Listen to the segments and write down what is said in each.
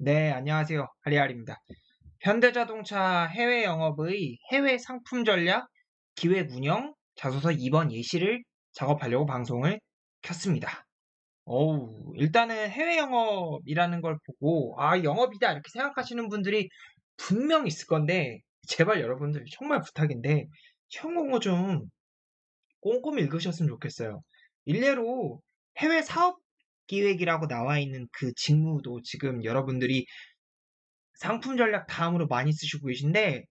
네, 안녕하세요. 하리하리입니다. 현대자동차 해외 영업의 해외 상품 전략 기획 운영 자소서 2번 예시를 작업하려고 방송을 켰습니다. 어우, 일단은 해외 영업이라는 걸 보고, 아, 영업이다. 이렇게 생각하시는 분들이 분명 있을 건데, 제발 여러분들 정말 부탁인데, 시험 공부 좀 꼼꼼히 읽으셨으면 좋겠어요. 일례로 해외 사업 기획이라고 나와 있는 그 직무도 지금 여러분들이 상품 전략 다음으로 많이 쓰시고 계신데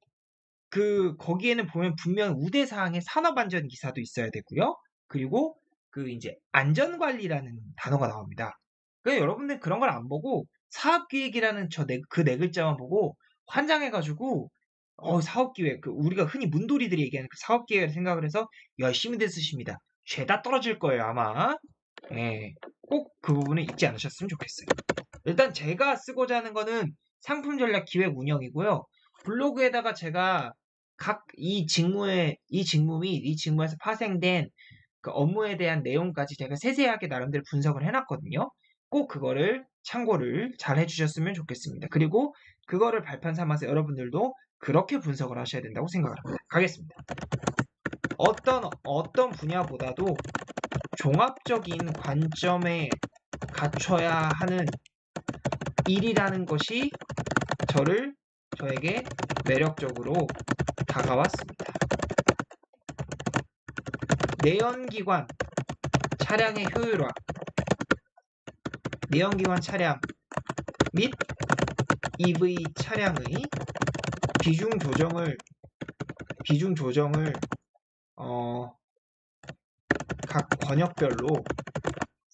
그 거기에는 보면 분명 우대 사항에 산업 안전 기사도 있어야 되고요. 그리고 그 이제 안전 관리라는 단어가 나옵니다. 그러니까 여러분들 그런 걸 안 보고 사업 기획이라는 저그네 글자만 보고 환장해 가지고 어 사업 기획 그 우리가 흔히 문돌이들이 얘기하는 그 사업 기획을 생각을 해서 열심히들 쓰십니다. 죄다 떨어질 거예요 아마. 예, 꼭 그 부분을 잊지 않으셨으면 좋겠어요. 일단 제가 쓰고자 하는 거는 상품 전략 기획 운영이고요. 블로그에다가 제가 각 이 직무에 이 직무 및 이 직무에서 파생된 그 업무에 대한 내용까지 제가 세세하게 나름대로 분석을 해놨거든요. 꼭 그거를 참고를 잘 해주셨으면 좋겠습니다. 그리고 그거를 발판 삼아서 여러분들도 그렇게 분석을 하셔야 된다고 생각을 합니다. 가겠습니다. 어떤 어떤 분야보다도 종합적인 관점에 갖춰야 하는 일이라는 것이 저를 저에게 매력적으로 다가왔습니다. 내연기관 차량의 효율화, 내연기관 차량 및 EV 차량의 비중 조정을 비중 조정을 어, 각 권역별로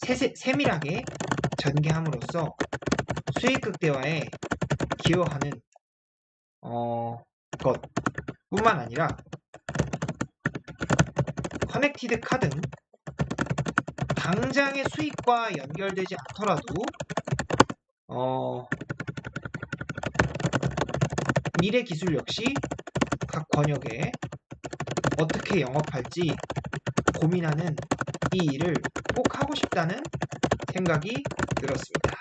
세세, 세밀하게 전개함으로써 수익 극대화에 기여하는 어, 것 뿐만 아니라 커넥티드 카 등 당장의 수익과 연결되지 않더라도 어, 미래 기술 역시 각 권역에 어떻게 영업할지 고민하는 이 일을 꼭 하고 싶다는 생각이 들었습니다.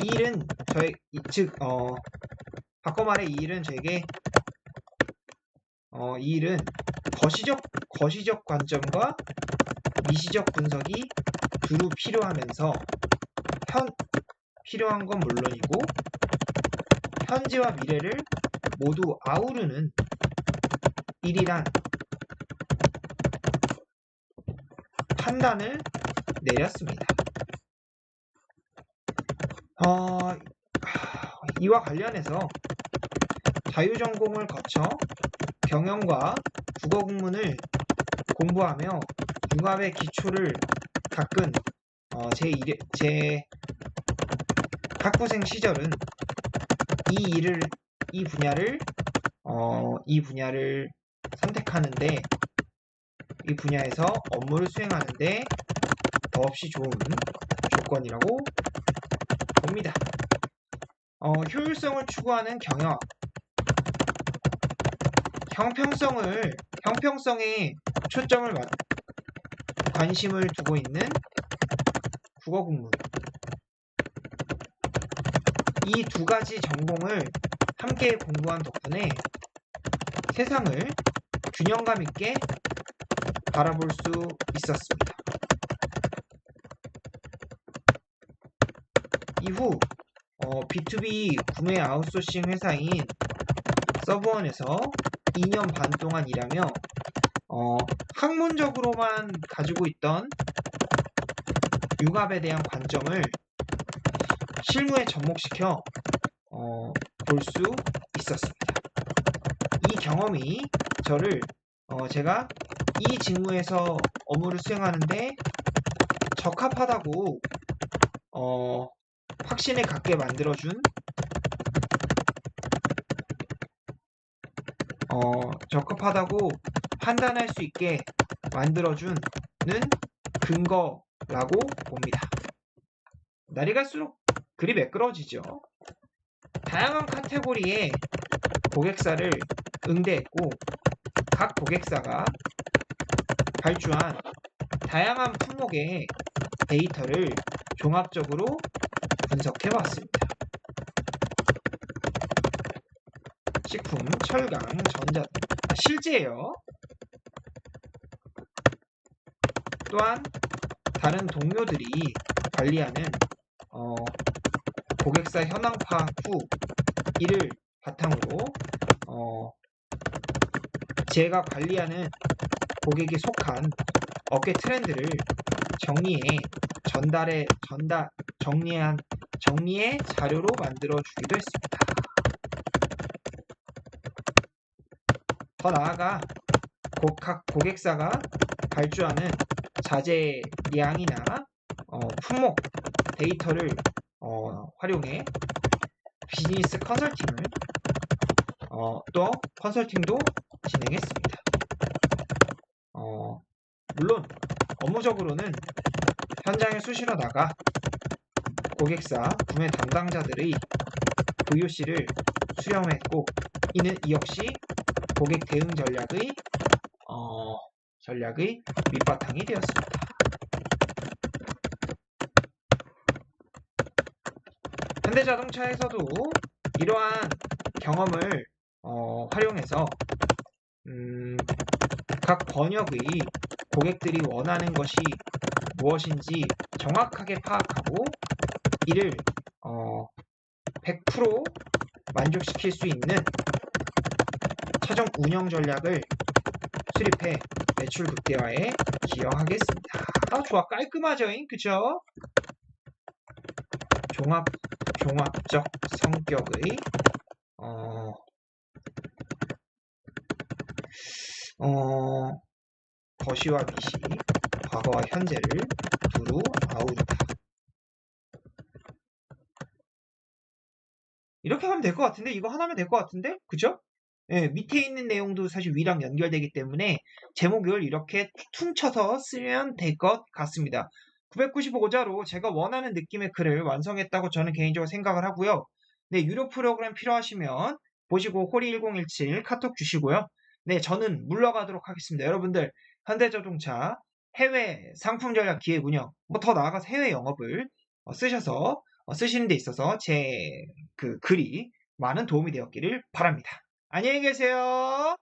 이 일은 저희 즉 어, 바꿔 말해 이 일은 저에게 어, 이 일은 거시적 거시적 관점과 미시적 분석이 두루 필요하면서 현 필요한 건 물론이고 현재와 미래를 모두 아우르는 일이란 판단을 내렸습니다. 어, 이와 관련해서 자유전공을 거쳐 경영과 국어 국문을 공부하며 융합의 기초를 닦은 어, 제, 일, 제 학부생 시절은 이 일을 이 분야를 어, 이 분야를 선택하는데 이 분야에서 업무를 수행하는데 더없이 좋은 조건이라고 봅니다. 어, 효율성을 추구하는 경영, 형평성을 형평성에 초점을 맞, 관심을 두고 있는 국어 국문 이 두 가지 전공을 함께 공부한 덕분에 세상을 균형감 있게 바라볼 수 있었습니다. 이후 어, B2B 구매 아웃소싱 회사인 서브원에서 2년 반 동안 일하며 어, 학문적으로만 가지고 있던 융합에 대한 관점을 실무에 접목시켜 어, 볼 수 있었습니다. 이 경험이 저를 어, 제가 이 직무에서 업무를 수행하는데 적합하다고 어, 확신을 갖게 만들어준 어, 적합하다고 판단할 수 있게 만들어주는 근거라고 봅니다. 날이 갈수록 그리 매끄러워지죠. 다양한 카테고리의 고객사를 응대했고 각 고객사가 발주한 다양한 품목의 데이터를 종합적으로 분석해 봤습니다. 식품, 철강, 전자, 아, 실제예요. 또한 다른 동료들이 관리하는 어, 고객사 현황 파악 후 이를 바탕으로 어, 제가 관리하는 고객에 속한 업계 트렌드를 정리해 전달해 전달 정리한 정리의 자료로 만들어 주기도 했습니다. 더 나아가 고, 각 고객사가 발주하는 자재량이나 어, 품목 데이터를 어, 활용해 비즈니스 컨설팅을 어, 또 컨설팅도 진행했습니다. 어, 물론 업무적으로는 현장에 수시로 나가 고객사 구매 담당자들의 VOC를 수렴했고 이는 이 역시 고객 대응 전략의 어, 전략의 밑바탕이 되었습니다. 현대자동차에서도 이러한 경험을 어, 활용해서 음, 각 번역의 고객들이 원하는 것이 무엇인지 정확하게 파악하고 이를 어, 100% 만족시킬 수 있는 최종 운영 전략을 수립해 매출 극대화에 기여하겠습니다. 아 좋아 깔끔하죠, 그죠? 종합 종합적 성격의 어, 어, 거시와 미시, 과거와 현재를 두루 아우르다. 이렇게 하면 될 것 같은데? 이거 하나면 될 것 같은데? 그죠? 예, 밑에 있는 내용도 사실 위랑 연결되기 때문에 제목을 이렇게 퉁쳐서 쓰면 될 것 같습니다. 995자로 제가 원하는 느낌의 글을 완성했다고 저는 개인적으로 생각을 하고요. 네, 유료 프로그램 필요하시면 보시고 호리1017 카톡 주시고요. 네, 저는 물러가도록 하겠습니다. 여러분들 현대자동차 해외 상품 전략 기획 운영, 뭐 더 나아가서 해외 영업을 어, 쓰셔서 어, 쓰시는 데 있어서 제 그 글이 많은 도움이 되었기를 바랍니다. 안녕히 계세요.